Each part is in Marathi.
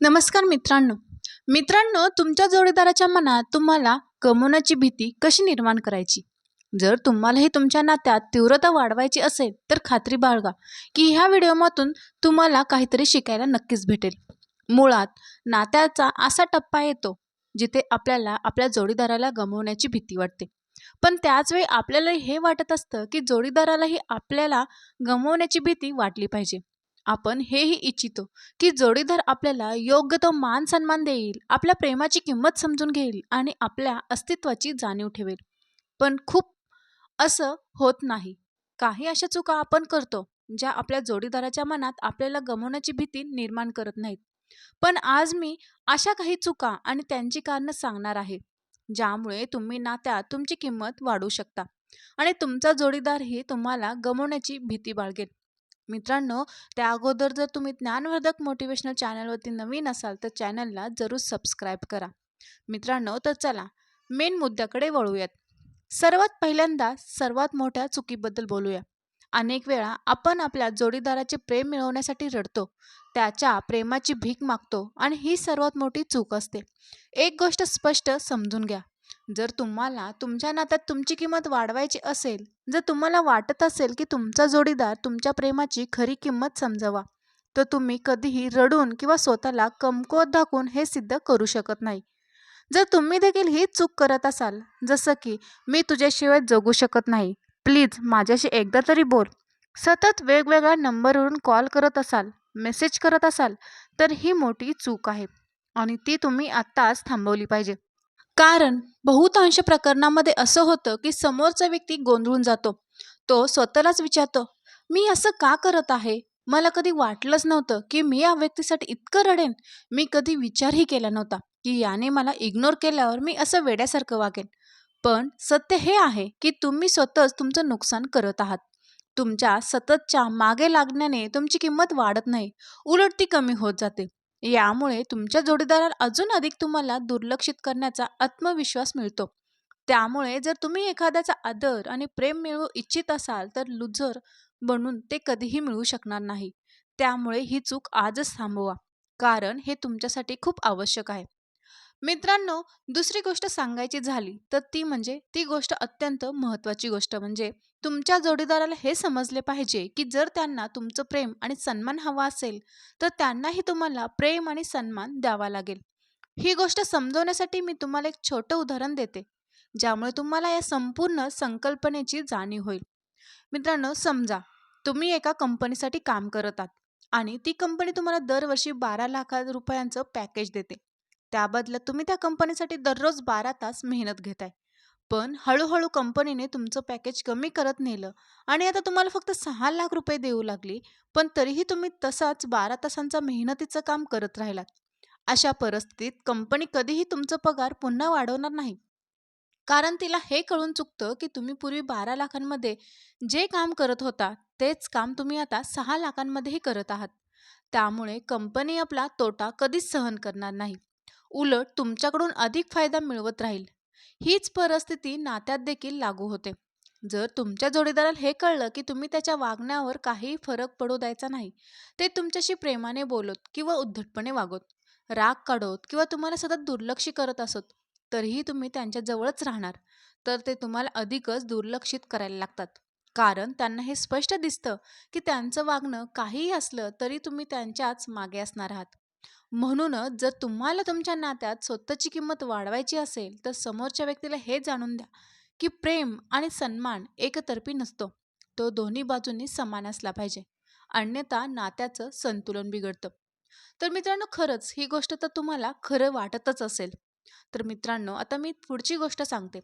नमस्कार मित्रांनो. मित्रांनो तुमच्या जोडीदाराच्या मनात तुम्हाला गमवण्याची भीती कशी निर्माण करायची? जर तुम्हालाही तुमच्या नात्यात तीव्रता वाढवायची असेल तर खात्री बाळगा की ह्या व्हिडिओमधून तुम्हाला काहीतरी शिकायला नक्कीच भेटेल. मुळात नात्याचा असा टप्पा येतो जिथे आपल्याला आपल्या जोडीदाराला गमवण्याची भीती वाटते. पण त्याचवेळी आपल्याला हे वाटत असतं की जोडीदारालाही आपल्याला गमवण्याची भीती वाटली पाहिजे. आपण हेही इच्छितो की जोडीदार आपल्याला योग्य तो मान सन्मान देईल आपल्या प्रेमाची किंमत समजून घेईल आणि आपल्या अस्तित्वाची जाणीव ठेवेल. पण खूप असं होत नाही. काही अशा चुका आपण करतो ज्या आपल्या जोडीदाराच्या मनात आपल्याला गमवण्याची भीती निर्माण करत नाहीत. पण आज मी अशा काही चुका आणि त्यांची कारणं सांगणार आहे ज्यामुळे तुम्ही नात्यात तुमची किंमत वाढवू शकता आणि तुमचा जोडीदारही तुम्हाला गमवण्याची भीती बाळगेल. मित्रांनो त्या अगोदर जर तुम्ही ज्ञानवर्धक मोटिवेशनल चॅनलवरती नवीन असाल तर चॅनलला जरूर सबस्क्राईब करा. मित्रांनो तर चला मेन मुद्द्याकडे वळूयात. सर्वात पहिल्यांदा सर्वात मोठ्या चुकीबद्दल बोलूया. अनेक वेळा आपण आपल्या जोडीदाराचे प्रेम मिळवण्यासाठी रडतो त्याच्या प्रेमाची भीक मागतो आणि ही सर्वात मोठी चूक असते. एक गोष्ट स्पष्ट समजून घ्या. जर तुम्हाला तुमच्या नात्यात तुमची किंमत वाढवायची असेल जर तुम्हाला वाटत असेल की तुमचा जोडीदार तुमच्या प्रेमाची खरी किंमत समजावा तर तुम्ही कधीही रडून किंवा स्वतःला कमकुवत दाखवून हे सिद्ध करू शकत नाही. जर तुम्ही देखील ही चूक करत असाल जसं की मी तुझ्याशिवाय जगू शकत नाही प्लीज माझ्याशी एकदा तरी बोल. सतत वेगवेगळ्या नंबरवरून कॉल करत असाल मेसेज करत असाल तर ही मोठी चूक आहे आणि ती तुम्ही आत्ताच थांबवली पाहिजे. कारण बहुतांश प्रकरणामध्ये असं होतं की समोरचा व्यक्ती गोंधळून जातो. तो स्वतःलाच विचारतो मी असं का करत आहे? मला कधी वाटलंच नव्हतं की मी या व्यक्तीसाठी इतकं रडेन. मी कधी विचारही केला नव्हता की याने मला इग्नोर केल्यावर मी असं वेड्यासारखं वागेन. पण सत्य हे आहे की तुम्ही स्वतःच तुमचं नुकसान करत आहात. तुमच्या सततच्या मागे लागण्याने तुमची किंमत वाढत नाही. उलट ती कमी होत जाते. यामुळे तुमच्या जोडीदाराला अजून अधिक तुम्हाला दुर्लक्षित करण्याचा आत्मविश्वास मिळतो. त्यामुळे जर तुम्ही एखाद्याचा आदर आणि प्रेम मिळवू इच्छित असाल तर लुझर बनून ते कधीही मिळू शकणार नाही. त्यामुळे ही चूक आजच थांबवा कारण हे तुमच्यासाठी खूप आवश्यक आहे. मित्रांनो दुसरी गोष्ट सांगायची झाली तर ती म्हणजे ती गोष्ट अत्यंत महत्त्वाची गोष्ट म्हणजे तुमच्या जोडीदाराला हे समजले पाहिजे की जर त्यांना तुमचं प्रेम आणि सन्मान हवा असेल तर त्यांनाही तुम्हाला प्रेम आणि सन्मान द्यावा लागेल. ही गोष्ट समजवण्यासाठी मी तुम्हाला एक छोटं उदाहरण देते ज्यामुळे तुम्हाला या संपूर्ण संकल्पनेची जाणीव होईल. मित्रांनो समजा तुम्ही एका कंपनीसाठी काम करत आहात आणि ती कंपनी तुम्हाला दरवर्षी बारा लाख रुपयांचं पॅकेज देते. त्याबदल्यात तुम्ही त्या कंपनीसाठी दररोज बारा तास मेहनत घेताय. पण हळूहळू कंपनीने तुमचं पॅकेज कमी करत नेलं आणि आता तुम्हाला फक्त सहा लाख रुपये देऊ लागली पण तरीही तुम्ही तसाच बारा तासांचा मेहनतीचं काम करत राहिलात. अशा परिस्थितीत कंपनी कधीही तुमचा पगार पुन्हा वाढवणार नाही. कारण तिला हे कळून चुकतं की तुम्ही पूर्वी बारा लाखांमध्ये जे काम करत होता तेच काम तुम्ही आता सहा लाखांमध्येही करत आहात. त्यामुळे कंपनी आपला तोटा कधीच सहन करणार नाही. उलट तुमच्याकडून अधिक फायदा मिळवत राहील. हीच परिस्थिती नात्यात देखील लागू होते. जर तुमच्या जोडीदाराला हे कळलं की तुम्ही त्याच्या वागण्यावर काहीही फरक पडू द्यायचा नाही ते तुमच्याशी प्रेमाने बोलत किंवा उद्धटपणे वागत राग काढत किंवा तुम्हाला सतत दुर्लक्षी करत असत तरीही तुम्ही त्यांच्या जवळच राहणार तर ते तुम्हाला अधिकच दुर्लक्षित करायला लागतात. कारण त्यांना हे स्पष्ट दिसतं की त्यांचं वागणं काहीही असलं तरी तुम्ही त्यांच्याच मागे असणार आहात. म्हणूनच जर तुम्हाला तुमच्या नात्यात स्वतःची किंमत वाढवायची असेल तर समोरच्या व्यक्तीला हे जाणून द्या की प्रेम आणि सन्मान एकतर्फी नसतो. तो दोन्ही बाजूंनी समान असला पाहिजे. अन्यथा नात्याचं संतुलन बिघडतं. तर मित्रांनो खरंच ही गोष्ट तर तुम्हाला खरं वाटतच असेल. तर मित्रांनो आता मी पुढची गोष्ट सांगते.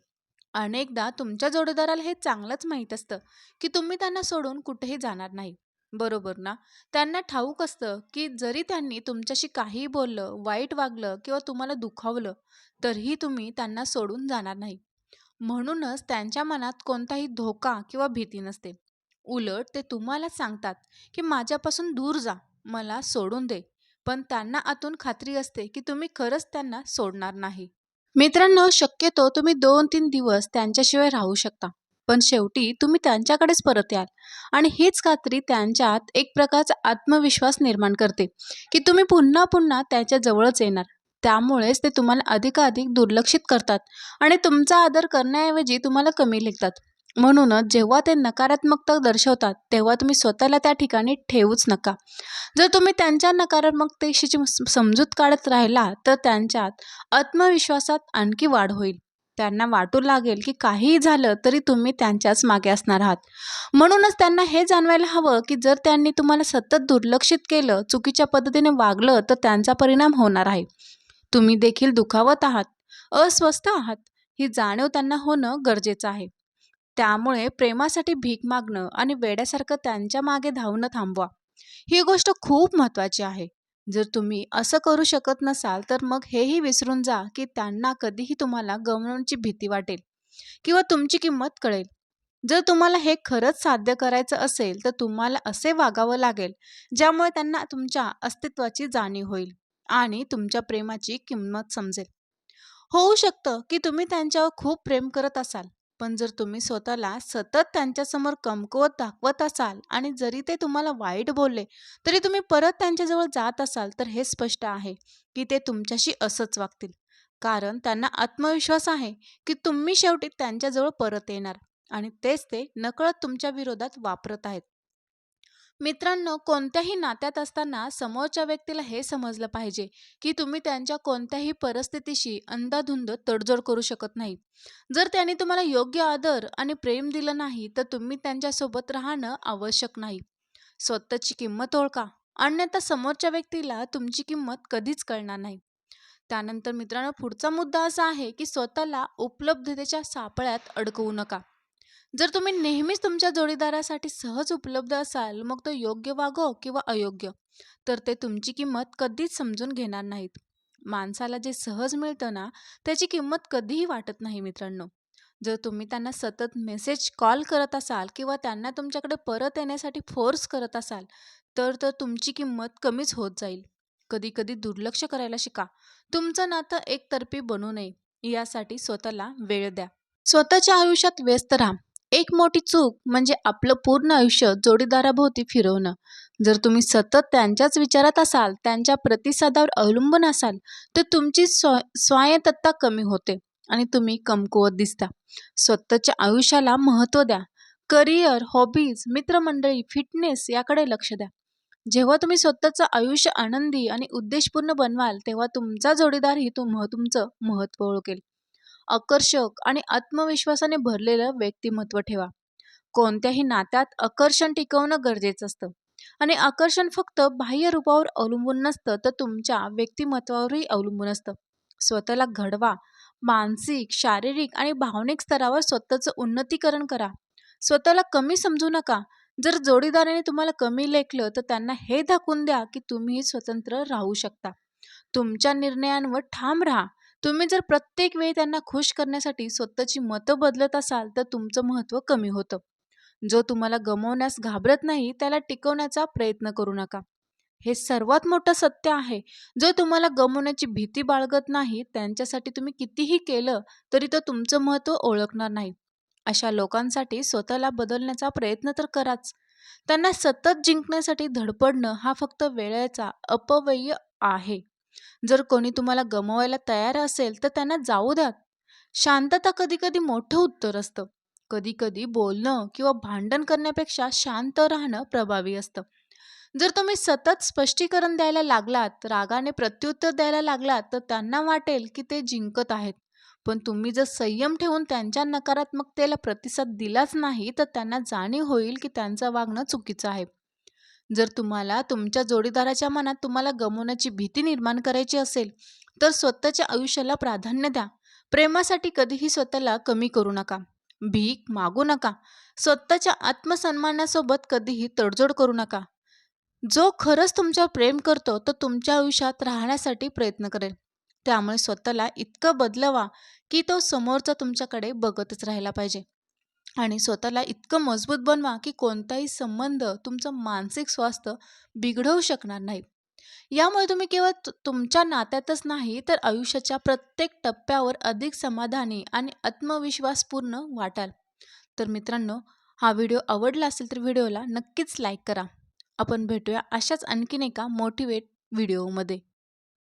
अनेकदा तुमच्या जोडीदाराला हे चांगलंच माहीत असतं की तुम्ही त्यांना सोडून कुठेही जाणार नाही. बरोबर ना? त्यांना ठाऊक असतं की जरी त्यांनी तुमच्याशी काहीही बोललं वाईट वागलं किंवा तुम्हाला दुखावलं तरीही तुम्ही त्यांना सोडून जाणार नाही. म्हणूनच त्यांच्या मनात कोणताही धोका किंवा भीती नसते. उलट ते तुम्हाला सांगतात की माझ्यापासून दूर जा मला सोडून दे. पण त्यांना आतून खात्री असते की तुम्ही खरंच त्यांना सोडणार नाही. मित्रांनो शक्यतो तुम्ही दोन तीन दिवस त्यांच्याशिवाय राहू शकता. पण शेवटी तुम्ही त्यांच्याकडेच परत याल. आणि हीच खात्री त्यांच्यात एक प्रकारचा आत्मविश्वास निर्माण करते की तुम्ही पुन्हा पुन्हा त्याच्या जवळच येणार. त्यामुळेच ते तुम्हाला अधिकाधिक दुर्लक्षित करतात आणि तुमचा आदर करण्याऐवजी तुम्हाला कमी लेखतात. म्हणूनच जेव्हा ते नकारात्मकता दर्शवतात तेव्हा तुम्ही स्वतःला त्या ठिकाणी ठेवूच नका. जर तुम्ही त्यांच्या नकारात्मकतेशी समजूत काढत राहिला तर त्यांच्यात आत्मविश्वासात आणखी वाढ होईल. त्यांना वाटू लागेल की काहीही झालं तरी तुम्ही त्यांच्याच मागे असणार आहात. म्हणूनच त्यांना हे जाणवायला हवं की जर त्यांनी तुम्हाला सतत दुर्लक्षित केलं चुकीच्या पद्धतीने वागलं तर त्यांचा परिणाम होणार आहे. तुम्ही देखील दुखावत आहात अस्वस्थ आहात ही जाणीव त्यांना होणं गरजेचं आहे. त्यामुळे प्रेमासाठी भीक मागणं आणि वेड्यासारखं त्यांच्या मागे धावणं थांबवा. ही गोष्ट खूप महत्त्वाची आहे. जर तुम्ही असं करू शकत नसाल तर मग हेही विसरून जा की त्यांना कधीही तुम्हाला गमवण्याची भीती वाटेल किंवा तुमची किंमत कळेल. जर तुम्हाला हे खरंच साध्य करायचं असेल तर तुम्हाला असे वागावं लागेल ज्यामुळे त्यांना तुमच्या अस्तित्वाची जाणीव होईल आणि तुमच्या प्रेमाची किंमत समजेल. होऊ शकतं की तुम्ही त्यांच्यावर खूप प्रेम करत असाल पण जर तुम्ही स्वतःला सतत त्यांच्यासमोर कमकुवत दाखवत असाल आणि जरी ते तुम्हाला वाईट बोलले तरी तुम्ही परत त्यांच्याजवळ जात असाल तर हे स्पष्ट आहे की ते तुमच्याशी असंच वागतील. कारण त्यांना आत्मविश्वास आहे की तुम्ही शेवटी त्यांच्याजवळ परत येणार आणि तेच ते नकळत तुमच्या विरोधात वापरत आहेत. मित्रांनो कोणत्याही नात्यात असताना समोरच्या व्यक्तीला हे समजलं पाहिजे की तुम्ही त्यांच्या कोणत्याही परिस्थितीशी अंधाधुंद तडजोड करू शकत नाही जर त्यांनी तुम्हाला योग्य आदर आणि प्रेम दिलं नाही तर तुम्ही त्यांच्यासोबत राहणं आवश्यक नाही. स्वतःची किंमत ओळखा अन्यथा समोरच्या व्यक्तीला तुमची किंमत कधीच कळणार नाही. त्यानंतर मित्रांनो पुढचा मुद्दा असा आहे की स्वतःला उपलब्धतेच्या सापळ्यात अडकवू नका. जर तुम्ही नेहमीच तुमच्या जोडीदारासाठी सहज उपलब्ध असाल मग तो योग्य वागो किंवा अयोग्य. तर ते तुमची किंमत कधीच समजून घेणार नाहीत. माणसाला जे सहज मिळतं ना त्याची किंमत कधीही वाटत नाही मित्रांनो. जर तुम्ही त्यांना सतत मेसेज कॉल करत असाल किंवा त्यांना तुमच्याकडे परत येण्यासाठी फोर्स करत असाल तर तर तुमची किंमत कमीच होत जाईल. कधी कधी दुर्लक्ष करायला शिका. तुमचं नातं एकतर्फी बनू नये. यासाठी स्वतःला वेळ द्या. स्वतःच्या आयुष्यात व्यस्त राहा. एक मोठी चूक म्हणजे आपलं पूर्ण आयुष्य जोडीदाराभोवती फिरवणं. जर तुम्ही सतत त्यांच्याच विचारात असाल त्यांच्या प्रतिसादावर अवलंबून असाल तर तुमची स्व स्वायत्तता कमी होते आणि तुम्ही कमकुवत दिसता. स्वतःच्या आयुष्याला महत्त्व द्या. करिअर हॉबीज मित्रमंडळी फिटनेस याकडे लक्ष द्या. जेव्हा तुम्ही स्वतःचं आयुष्य आनंदी आणि उद्देशपूर्ण बनवाल तेव्हा तुमचा जोडीदारही तुम तुमचं महत्त्व ओळखेल. आकर्षक आणि आत्मविश्वासाने भरलेलं व्यक्तिमत्व ठेवा. कोणत्याही नात्यात आकर्षण टिकवणं गरजेचं असतं. आणि आकर्षण फक्त बाह्य रूपावर अवलंबून नसतं तर तुमच्या व्यक्तिमत्वावरही अवलंबून असतं. स्वतःला घडवा. मानसिक शारीरिक आणि भावनिक स्तरावर स्वतःचं उन्नतीकरण करा. स्वतःला कमी समजू नका. जर जोडीदाराने तुम्हाला कमी लेखलं तर त्यांना हे दाखवून द्या की तुम्ही स्वतंत्र राहू शकता. तुमच्या निर्णयांवर ठाम राहा. तुम्ही जर प्रत्येक वेळी त्यांना खुश करण्यासाठी स्वतःची मतं बदलत असाल तर तुमचं महत्त्व कमी होतं. जो तुम्हाला गमवण्यास घाबरत नाही त्याला टिकवण्याचा प्रयत्न करू नका. हे सर्वात मोठं सत्य आहे. जो तुम्हाला गमवण्याची भीती बाळगत नाही त्यांच्यासाठी तुम्ही कितीही केलं तरी तो तुमचं महत्त्व ओळखणार नाही. अशा लोकांसाठी स्वतःला बदलण्याचा प्रयत्न तर कराच. त्यांना सतत जिंकण्यासाठी धडपडणं हा फक्त वेळेचा अपव्यय आहे. जर कोणी तुम्हाला गमवायला तयार असेल तर त्यांना जाऊ द्या. शांतता कधी कधी मोठं उत्तर असतं. कधी कधी बोलणं किंवा भांडण करण्यापेक्षा शांत राहणं प्रभावी असतं. जर तुम्ही सतत स्पष्टीकरण द्यायला लागलात रागाने प्रत्युत्तर द्यायला लागलात तर त्यांना वाटेल की ते जिंकत आहेत. पण तुम्ही जर संयम ठेवून त्यांच्या नकारात्मकतेला प्रतिसाद दिलाच नाही तर त्यांना जाणीव होईल की त्यांचं वागणं चुकीचं आहे. जर तुम्हाला तुमच्या जोडीदाराच्या मनात तुम्हाला गमवण्याची भीती निर्माण करायची असेल तर स्वतःच्या आयुष्याला प्राधान्य द्या. प्रेमासाठी कधीही स्वतःला कमी करू नका. भीक मागू नका. स्वतःच्या आत्मसन्मानासोबत कधीही तडजोड करू नका. जो खरंच तुमच्यावर प्रेम करतो तो तुमच्या आयुष्यात राहण्यासाठी प्रयत्न करेल. त्यामुळे स्वतःला इतकं बदलवा की तो समोरचा तुमच्याकडे बघतच राहायला पाहिजे. आणि स्वतःला इतकं मजबूत बनवा की कोणताही संबंध तुमचं मानसिक स्वास्थ्य बिघडवू शकणार नाही. यामुळे तुम्ही केवळ तु- तुमच्या नात्यातच नाही तर आयुष्याच्या प्रत्येक टप्प्यावर अधिक समाधानी आणि आत्मविश्वासपूर्ण वाटाल. तर मित्रांनो हा व्हिडिओ आवडला असेल तर व्हिडिओला नक्कीच लाईक करा. आपण भेटूया अशाच आणखीन एका मोटिवेट व्हिडिओमध्ये.